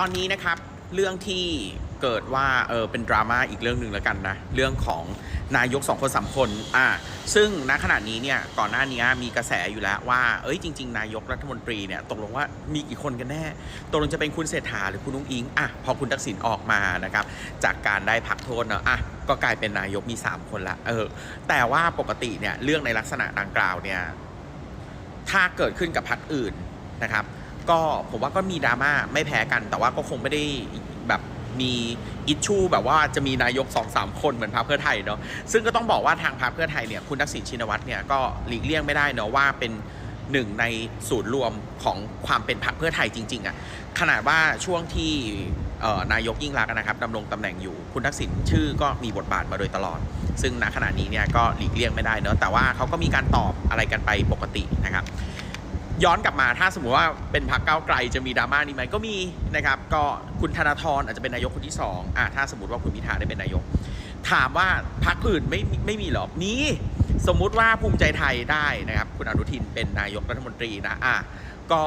ตอนนี้นะครับเรื่องที่เกิดว่าเออเป็นดราม่าอีกเรื่องหนึ่งแล้วกันนะเรื่องของนายกสองคนสามคนอ่าซึ่งณขณะนี้เนี่ยก่อนหน้านี้มีกระแสอยู่แล้วว่าเอ้ยจริง ๆ นายกรัฐมนตรีเนี่ยตกลงว่ามีกี่คนกันแน่ตกลงจะเป็นคุณเศรษฐาหรือคุณนุ้งอิงอะพอคุณทักษิณออกมานะครับจากการได้พักโทษเนอะอะก็กลายเป็นนายกมี 3 คนละเออแต่ว่าปกติเนี่ยเรื่องในลักษณะดังกล่าวเนี่ยถ้าเกิดขึ้นกับพรรคอื่นนะครับ ก็ผมว่าก็มีดราม่าไม่แพ้กัน แต่ว่าก็คงไม่ได้แบบมีอิชชูแบบว่าจะมีนายก2อสคนเหมือนพรรคเพื่อไทยเนาะซึ่งก็ต้องบอกว่าทางพรรคเพื่อไทยเนี่ยคุณทักษิณชินวัตรเนี่ยก็หลีกเลี่ยงไม่ได้เนาะว่าเป็นหนึ่งในศูนย์รวมของความเป็นพรรคเพื่อไทยจริงๆอะ่ะขนาดว่าช่วงที่นายกยิ่งรักนะครับดำรงตำแหน่งอยู่คุณทักษิณชื่อก็มีบทบาทมาโดยตลอด ซึ่งณขณะนี้เนี่ยก็หลีกเลี่ยงไม่ได้เนอะแต่ว่าเขาก็มีการตอบอะไรกันไปปกตินะครับ ย้อนกลับมาถ้าสมมุติว่าเป็นพรรคก้าวไกลจะมีดราม่านี้ไหมก็มีนะครับก็คุณธนาธรอาจจะเป็นนายกคนที่สองอะถ้าสมมติว่าคุณพิธาได้เป็นนายก ถามว่าพรรคอื่นไม่ไม่มีหรอนี่สมมุติว่าภูมิใจไทยได้นะครับ คุณอนุทินเป็นนายกรัฐมนตรีนะอะก็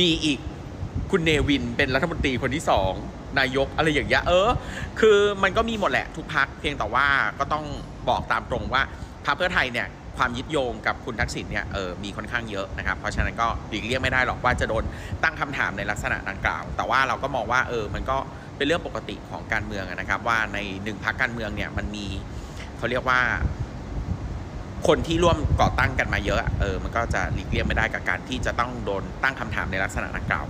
มีอีกคุณเนวินเป็นรัฐมนตรีคนที่สองนายกอะไรอย่างเงี้ยเออ คือมันก็มีหมดแหละทุกพักเพียงแต่ว่าก็ต้องบอกตามตรงว่าพรรคเพื่อไทยเนี่ย ความยึดโยงกับคุณทักษิณเนี่ยเออมีค่อนข้างเยอะนะครับ เพราะฉะนั้นก็หลีกเลี่ยงไม่ได้หรอกว่าจะโดนตั้งคำถามในลักษณะดังกล่าว แต่ว่าเราก็มองว่าเออมันก็เป็นเรื่องปกติของการเมืองนะครับ ว่าในหนึ่งพักการเมืองเนี่ยมันมีเขาเรียกว่า คนที่ร่วมก่อตั้งกันมาเยอะเออมันก็จะหลีกเลี่ยงไม่ได้กับการที่จะต้องโดนตั้งคำถามในลักษณะดังกล่าว